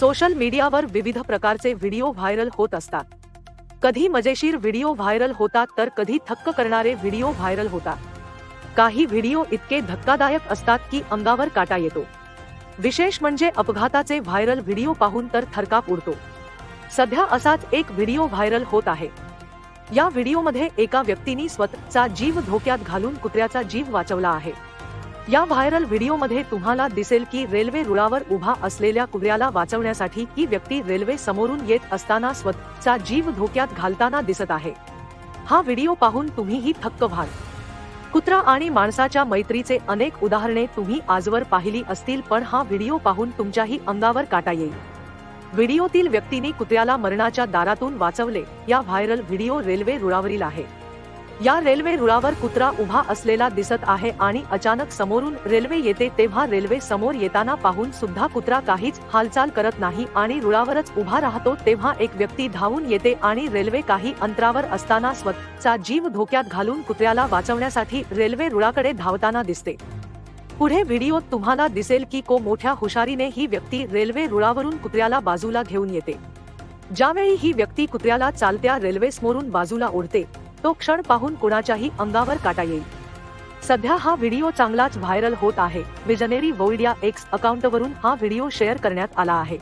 Social मीडियावर विविध प्रकारचे व्हिडिओ व्हायरल होत असतात. कधी मजेशीर व्हिडिओ व्हायरल होतात तर कधी थक्क करणारे व्हिडिओ व्हायरल होतात. काही व्हिडिओ इतके धक्कादायक असतात की अंगावर काटा येतो. विशेष म्हणजे अपघाताचे व्हायरल व्हिडिओ पाहून तर थरकाप उडतो. सध्या असाच एक व्हिडिओ व्हायरल होत आहे. या व्हिडिओमध्ये एका व्यक्तीने स्वतःचा जीव धोक्यात घालून कुत्र्याचा जीव वाचवला आहे. या व्हायरल व्हिडिओमध्ये तुम्हाला दिसेल की रेल्वे रुळावर उभा असलेल्या कुत्र्याला वाचवण्यासाठी ही व्यक्ती रेल्वे समोरून येत असताना स्वतःचा जीव धोक्यात घालताना दिसत आहे. हा व्हिडिओ पाहून तुम्हीही थक्क व्हाल. कुत्रा आणि माणसाच्या मैत्रीचे अनेक उदाहरणे तुम्ही आजवर पाहिली असतील पण हा व्हिडिओ पाहून तुमच्याही अंगावर काटा येईल. व्हिडिओतील व्यक्तीने कुत्र्याला मरणाच्या दारातून वाचवले. या व्हायरल व्हिडिओ रेल्वे रुळावरील आहे. या रेल्वे रुळावर कुत्रा उभा असलेला दिसत आहे आणि अचानक समोरून रेल्वे येते तेव्हा रेल्वे समोर येताना पाहून सुद्धा कुत्रा काहीच हालचाल करत नाही आणि रुळावरच उभा राहतो तेव्हा एक व्यक्ती धावून येते आणि रेल्वे काही अंतरावर असताना स्वतःचा जीव धोक्यात घालून कुत्र्याला वाचवण्यासाठी रेल्वे रुळाकडे धावताना दिसते. पुढे व्हिडिओत तुम्हाला दिसेल की को मोठ्या हुशारीने ही व्यक्ती रेल्वे रुळावरून कुत्र्याला बाजूला घेऊन येते. ज्यावेळी ही व्यक्ती कुत्र्याला चालत्या रेल्वे समोरून बाजूला ओढते तो क्षण पाहून कुणाच्याही अंगावर काटा येईल. सध्या हा व्हिडिओ चांगलाच व्हायरल होत आहे. विजनेरी वोइडिया एक्स अकाउंटवरून हा व्हिडिओ शेअर करण्यात आला आहे.